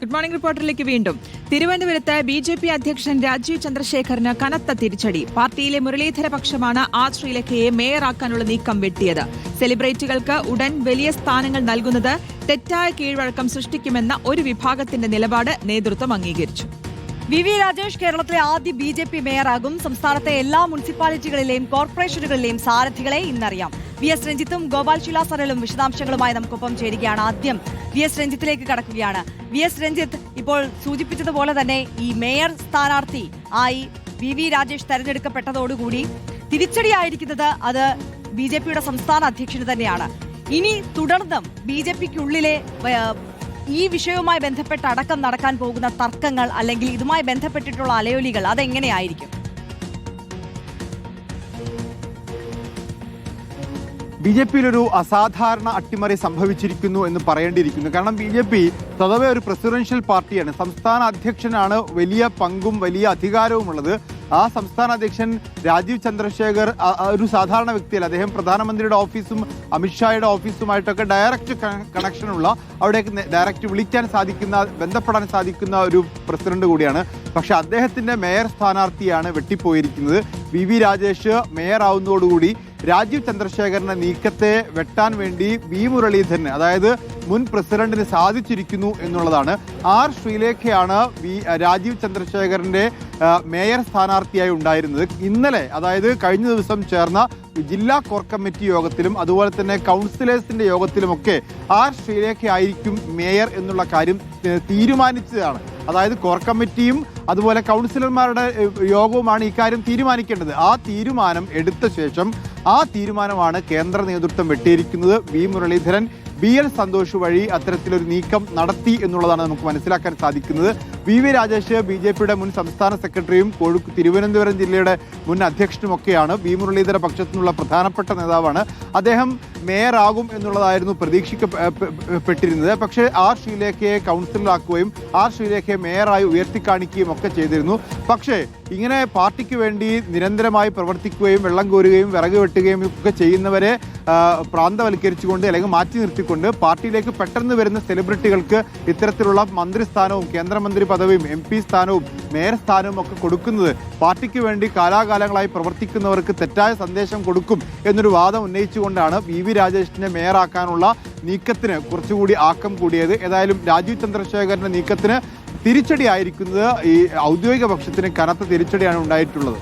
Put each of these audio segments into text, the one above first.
Good morning റിപ്പോർട്ടറിലേക്ക് വീണ്ടും. തിരുവനന്തപുരത്ത് B J P അധ്യക്ഷൻ രാജീവ് ചന്ദ്രശേഖറിന് കനത്ത തിരിച്ചടി. പാർട്ടിയിലെ മുരളീധര പക്ഷമാണ് ആ ശ്രീലേഖയെ മേയറാക്കാനുള്ള നീക്കം വെട്ടിയത്. സെലിബ്രിറ്റികൾക്ക് ഉടൻ വലിയ സ്ഥാനങ്ങൾ നൽകുന്നത് തെറ്റായ കീഴ്വഴക്കം സൃഷ്ടിക്കുമെന്ന ഒരു വിഭാഗത്തിന്റെ നിലപാട് നേതൃത്വം അംഗീകരിച്ചു. വി വി രാജേഷ് കേരളത്തിലെ ആദ്യ ബി ജെ പി മേയറാകും. സംസ്ഥാനത്തെ എല്ലാ മുനിസിപ്പാലിറ്റികളിലെയും കോർപ്പറേഷനുകളിലെയും സാരഥികളെ ഇന്നറിയാം. വി എസ് രഞ്ജിത്തും ഗോപാൽ ശിലാസരലും വിശദാംശങ്ങളുമായി നമുക്കൊപ്പം ചേരുകയാണ് ആദ്യം. വി എസ് രഞ്ജിത്തിലേക്ക് കടക്കുകയാണ്. വി എസ് രഞ്ജിത്ത് ഇപ്പോൾ സൂചിപ്പിച്ചതുപോലെ തന്നെ ഈ മേയർ സ്ഥാനാർത്ഥി ആയി വി വി രാജേഷ് തെരഞ്ഞെടുക്കപ്പെട്ടതോടുകൂടി തിരിച്ചടിയായിരിക്കുന്നത് അത് ബി ജെ പിയുടെ സംസ്ഥാന അധ്യക്ഷന് തന്നെയാണ്. ഇനി തുടർന്നും ബി ജെ പിക്കുള്ളിലെ ഈ വിഷയവുമായി ബന്ധപ്പെട്ട് അടക്കം നടക്കാൻ പോകുന്ന തർക്കങ്ങൾ അല്ലെങ്കിൽ ഇതുമായി ബന്ധപ്പെട്ടിട്ടുള്ള അലയൊലികൾ അതെങ്ങനെയായിരിക്കും? ബി ജെ പിയിലൊരു അസാധാരണ അട്ടിമറി സംഭവിച്ചിരിക്കുന്നു എന്ന് പറയേണ്ടിയിരിക്കുന്നു. കാരണം ബി ജെ പി സ്വതവേ ഒരു പ്രസിഡൻഷ്യൽ പാർട്ടിയാണ്. സംസ്ഥാന അധ്യക്ഷനാണ് വലിയ പങ്കും വലിയ അധികാരവുമുള്ളത്. ആ സംസ്ഥാന അധ്യക്ഷൻ രാജീവ് ചന്ദ്രശേഖർ ഒരു സാധാരണ വ്യക്തിയല്ല. അദ്ദേഹം പ്രധാനമന്ത്രിയുടെ ഓഫീസും അമിത്ഷായുടെ ഓഫീസുമായിട്ടൊക്കെ ഡയറക്റ്റ് കണക്ഷനുള്ള അവിടേക്ക് ഡയറക്റ്റ് വിളിക്കാൻ സാധിക്കുന്ന ബന്ധപ്പെടാൻ സാധിക്കുന്ന ഒരു പ്രസിഡന്റ് കൂടിയാണ്. പക്ഷെ അദ്ദേഹത്തിന്റെ മേയർ സ്ഥാനാർത്ഥിയാണ് വെട്ടിപ്പോയിരിക്കുന്നത്. വി വി രാജേഷ് മേയർ ആവുന്നതോടുകൂടി രാജീവ് ചന്ദ്രശേഖരന്റെ നീക്കത്തെ വെട്ടാൻ വേണ്ടി വി മുരളീധരന് അതായത് മുൻ പ്രസിഡന്റിന് സാധിച്ചിരിക്കുന്നു എന്നുള്ളതാണ്. ആർ ശ്രീലേഖയാണ് വി രാജീവ് ചന്ദ്രശേഖരന്റെ മേയർ സ്ഥാനാർത്ഥിയായി ഉണ്ടായിരുന്നത്. ഇന്നലെ അതായത് കഴിഞ്ഞ ദിവസം ചേർന്ന ജില്ലാ കോർ കമ്മിറ്റി യോഗത്തിലും അതുപോലെ തന്നെ കൗൺസിലേഴ്സിന്റെ യോഗത്തിലുമൊക്കെ ആർ ശ്രീലേഖ ആയിരിക്കും മേയർ എന്നുള്ള കാര്യം തീരുമാനിച്ചതാണ്. അതായത് കോർ കമ്മിറ്റിയും അതുപോലെ കൗൺസിലർമാരുടെ യോഗവുമാണ് ഇക്കാര്യം തീരുമാനിക്കേണ്ടത്. ആ തീരുമാനം എടുത്ത ശേഷം ആ തീരുമാനമാണ് കേന്ദ്ര നേതൃത്വം വെട്ടിയിരിക്കുന്നത്. V. Muraleedharan B L. Santhosh വഴി അത്തരത്തിലൊരു നീക്കം നടത്തി എന്നുള്ളതാണ് നമുക്ക് മനസ്സിലാക്കാൻ സാധിക്കുന്നത്. V. V. Rajesh B. J. പിയുടെ മുൻ സംസ്ഥാന സെക്രട്ടറിയും കോഴിക്കോട് തിരുവനന്തപുരം ജില്ലയുടെ മുൻ അധ്യക്ഷനുമൊക്കെയാണ് വി. മുരളീധര പക്ഷത്തുനിന്നുള്ള പ്രധാനപ്പെട്ട നേതാവാണ്. അദ്ദേഹം മേയറാകും എന്നുള്ളതായിരുന്നു പ്രതീക്ഷിക്കപ്പെട്ടിരുന്നത് പക്ഷേ ആർ ശ്രീലേഖയെ കൗൺസിലറാക്കുകയും ആർ ശ്രീലേഖയെ മേയറായി ഉയർത്തിക്കാണിക്കുകയും ഒക്കെ ചെയ്തിരുന്നു. പക്ഷേ ഇങ്ങനെ പാർട്ടിക്ക് വേണ്ടി നിരന്തരമായി പ്രവർത്തിക്കുകയും വെള്ളം കോരുകയും വിറക് വെട്ടുകയും ഒക്കെ ചെയ്യുന്നവരെ പ്രാന്തവൽക്കരിച്ചുകൊണ്ട് അല്ലെങ്കിൽ മാറ്റി നിർത്തിക്കൊണ്ട് പാർട്ടിയിലേക്ക് പെട്ടെന്ന് വരുന്ന സെലിബ്രിറ്റികൾക്ക് ഇത്തരത്തിലുള്ള മന്ത്രിസ്ഥാനവും കേന്ദ്രമന്ത്രി പദവിയും എം സ്ഥാനവും മേയർ സ്ഥാനവും ഒക്കെ കൊടുക്കുന്നത്. പാർട്ടിക്ക് വേണ്ടി കാലാകാലങ്ങളായി പ്രവർത്തിക്കുന്നവർക്ക് തെറ്റായ സന്ദേശം കൊടുക്കും എന്നൊരു വാദം ഉന്നയിച്ചുകൊണ്ടാണ് വി വി രാജേഷിനെ മേയറാക്കാനുള്ള നീക്കത്തിന് കുറച്ചുകൂടി ആക്കം കൂടിയത്. ഏതായാലും രാജീവ് ചന്ദ്രശേഖരന്റെ നീക്കത്തിന് തിരിച്ചടിയായിരിക്കുന്നത് ഈ ഔദ്യോഗിക പക്ഷത്തിന് കനത്ത തിരിച്ചടിയാണ് ഉണ്ടായിട്ടുള്ളത്.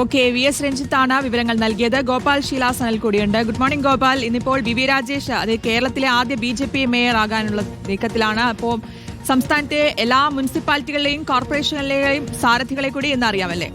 ഓക്കെ വി എസ് രഞ്ജിത്താണ് വിവരങ്ങൾ നൽകിയത്. ഗോപാൽ ശീലാസനൽ കൂടിയുണ്ട്. Good morning Gopal. ഇന്നിപ്പോൾ വി വി രാജേഷ് അത് കേരളത്തിലെ ആദ്യ ബി ജെ പി മേയർ ആകാനുള്ള നീക്കത്തിലാണ്. അപ്പോൾ സംസ്ഥാനത്തെ എല്ലാ മുനിസിപ്പാലിറ്റികളിലെയും കോർപ്പറേഷനിലെയും സാരഥികളെ കൂടി എന്നറിയാമല്ലേ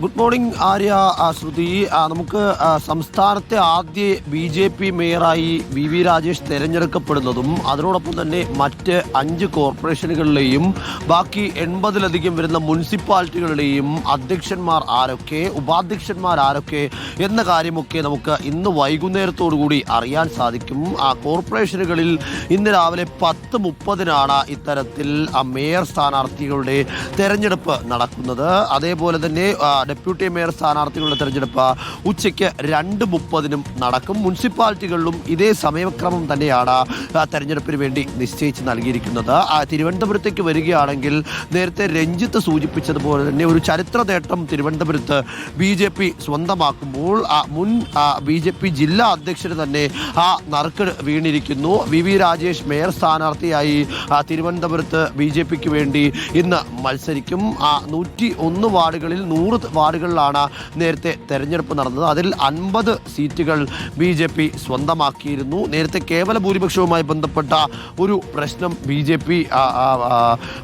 ഗുഡ് മോർണിംഗ് ആര്യ ശ്രുതി. നമുക്ക് സംസ്ഥാനത്തെ ആദ്യ ബി ജെ പി മേയറായി വി വി രാജേഷ് തെരഞ്ഞെടുക്കപ്പെടുന്നതും അതിനോടൊപ്പം തന്നെ മറ്റ് അഞ്ച് കോർപ്പറേഷനുകളിലെയും ബാക്കി എൺപതിലധികം വരുന്ന മുനിസിപ്പാലിറ്റികളുടെയും അധ്യക്ഷന്മാർ ആരൊക്കെ ഉപാധ്യക്ഷന്മാർ ആരൊക്കെ എന്ന കാര്യമൊക്കെ നമുക്ക് ഇന്ന് വൈകുന്നേരത്തോടു കൂടി അറിയാൻ സാധിക്കും. ആ കോർപ്പറേഷനുകളിൽ ഇന്ന് രാവിലെ പത്ത് മുപ്പതിനാണ് ഇത്തരത്തിൽ ആ മേയർ സ്ഥാനാർത്ഥികളുടെ തെരഞ്ഞെടുപ്പ് നടക്കുന്നത്. അതേപോലെ തന്നെ ഡെപ്യൂട്ടി മേയർ സ്ഥാനാർത്ഥികളുടെ തെരഞ്ഞെടുപ്പ് ഉച്ചയ്ക്ക് രണ്ട് മുപ്പതിനും നടക്കും. മുനിസിപ്പാലിറ്റികളിലും ഇതേ സമയക്രമം തന്നെയാണ് തെരഞ്ഞെടുപ്പിന് വേണ്ടി നിശ്ചയിച്ച് നൽകിയിരിക്കുന്നത്. തിരുവനന്തപുരത്തേക്ക് വരികയാണെങ്കിൽ നേരത്തെ രഞ്ജിത്ത് സൂചിപ്പിച്ചതുപോലെ തന്നെ ഒരു ചരിത്ര നേട്ടം തിരുവനന്തപുരത്ത് ബി ജെ പി സ്വന്തമാക്കുമ്പോൾ മുൻ ബി ജെ പി ജില്ലാ അധ്യക്ഷന് തന്നെ ആ നറുക്ക് വീണിരിക്കുന്നു. വി വി രാജേഷ് മേയർ സ്ഥാനാർത്ഥിയായി തിരുവനന്തപുരത്ത് ബി ജെ പിക്ക് വേണ്ടി ഇന്ന് മത്സരിക്കും. നൂറ്റി ഒന്ന് വാർഡുകളിൽ നൂറ് വാർഡുകളിലാണ് നേരത്തെ തെരഞ്ഞെടുപ്പ് നടന്നത്. അതിൽ അൻപത് സീറ്റുകൾ ബി ജെ പി സ്വന്തമാക്കിയിരുന്നു. നേരത്തെ കേവല ഭൂരിപക്ഷവുമായി ബന്ധപ്പെട്ട ഒരു പ്രശ്നം ബി ജെ പി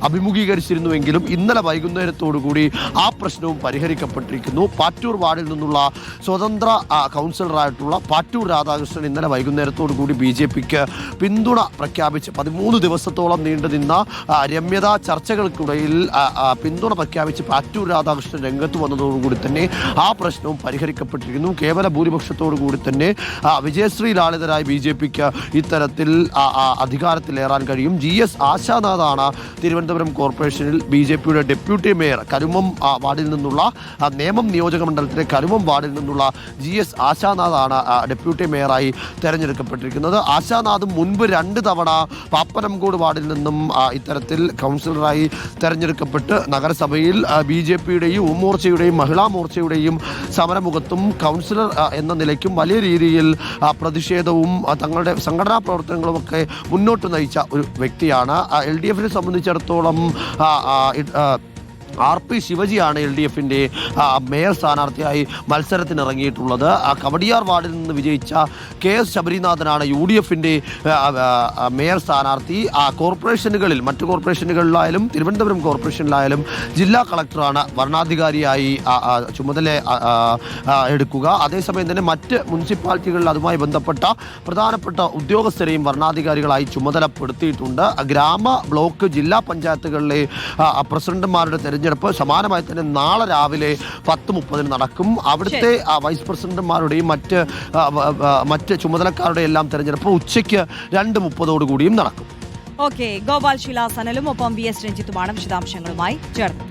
അഭിമുഖീകരിച്ചിരുന്നുവെങ്കിലും ഇന്നലെ വൈകുന്നേരത്തോടുകൂടി ആ പ്രശ്നവും പരിഹരിക്കപ്പെട്ടിരിക്കുന്നു. പാറ്റൂർ വാർഡിൽ നിന്നുള്ള സ്വതന്ത്ര കൗൺസിലറായിട്ടുള്ള പാറ്റൂർ രാധാകൃഷ്ണൻ ഇന്നലെ വൈകുന്നേരത്തോടു കൂടി ബി ജെ പിക്ക് പിന്തുണ പ്രഖ്യാപിച്ച് പതിമൂന്ന് ദിവസത്തോളം നീണ്ടു നിന്ന രമ്യതാ ചർച്ചകൾക്കിടയിൽ പിന്തുണ പ്രഖ്യാപിച്ച് പാറ്റൂർ രാധാകൃഷ്ണൻ രംഗത്ത് വന്നതോടെ വന്നതോടുകൂടി തന്നെ ആ പ്രശ്നവും പരിഹരിക്കപ്പെട്ടിരിക്കുന്നു. കേവല ഭൂരിപക്ഷത്തോടു കൂടി തന്നെ വിജയശ്രീ ലാളിതരായ ബി ജെ പിക്ക് ഇത്തരത്തിൽ അധികാരത്തിലേറാൻ കഴിയും. ജി എസ് ആശാനാഥാണ് തിരുവനന്തപുരം കോർപ്പറേഷനിൽ ബി ജെ പിയുടെ ഡെപ്യൂട്ടി മേയർ. കരുമം വാർഡിൽ നിന്നുള്ള നേമം നിയോജക മണ്ഡലത്തിലെ കരുമം വാർഡിൽ നിന്നുള്ള ജി എസ് ആശാനാഥാണ് ഡെപ്യൂട്ടി മേയറായി തെരഞ്ഞെടുക്കപ്പെട്ടിരിക്കുന്നത്. ആശാനാഥും മുൻപ് രണ്ട് തവണ പാപ്പനംകോട് വാർഡിൽ നിന്നും ഇത്തരത്തിൽ കൗൺസിലറായി തെരഞ്ഞെടുക്കപ്പെട്ട് നഗരസഭയിൽ ബി ജെ പിയുടെയും യുവമോർച്ചയുടെയും മഹിളാ മോർച്ചയുടെയും സമരമുഖത്തും കൗൺസിലർ എന്ന നിലയ്ക്കും വലിയ രീതിയിൽ പ്രതിഷേധവും തങ്ങളുടെ സംഘടനാ പ്രവർത്തനങ്ങളുമൊക്കെ മുന്നോട്ട് നയിച്ച ഒരു വ്യക്തിയാണ്. എൽ ഡി എഫിനെ സംബന്ധിച്ചിടത്തോളം ആർ പി ശിവജിയാണ് എൽ ഡി എഫിന്റെ മേയർ സ്ഥാനാർത്ഥിയായി മത്സരത്തിനിറങ്ങിയിട്ടുള്ളത്. കവടിയാർ വാർഡിൽ നിന്ന് വിജയിച്ച കെ എസ് ശബരിനാഥനാണ് യു ഡി എഫിന്റെ മേയർ സ്ഥാനാർത്ഥി. ആ കോർപ്പറേഷനുകളിൽ മറ്റു കോർപ്പറേഷനുകളിലായാലും തിരുവനന്തപുരം കോർപ്പറേഷനിലായാലും ജില്ലാ കളക്ടറാണ് ആ, ചുമതല എടുക്കുക. അതേസമയം തന്നെ മറ്റ് മുനിസിപ്പാലിറ്റികളിൽ അതുമായി ബന്ധപ്പെട്ട പ്രധാനപ്പെട്ട ഉദ്യോഗസ്ഥരെയും വരണാധികാരികളായി ചുമതലപ്പെടുത്തിയിട്ടുണ്ട്. ഗ്രാമ ബ്ലോക്ക് ജില്ലാ പഞ്ചായത്തുകളിലെ പ്രസിഡന്റുമാരുടെ തെരഞ്ഞെടുപ്പ് സമാനമായി തന്നെ നാളെ രാവിലെ പത്ത് മുപ്പതിന് നടക്കും. അവിടുത്തെ വൈസ് പ്രസിഡന്റുമാരുടെയും മറ്റ് മറ്റ് ചുമതലക്കാരുടെ എല്ലാം തെരഞ്ഞെടുപ്പ് ഉച്ചയ്ക്ക് രണ്ട് മുപ്പതോടു കൂടിയും നടക്കും. ഓക്കെ ഗോപാൽ ശിലാസനലും ഒപ്പം വി എസ് രഞ്ജിത്തുമാണ് വിശദാംശങ്ങളുമായി ചേർന്നത്.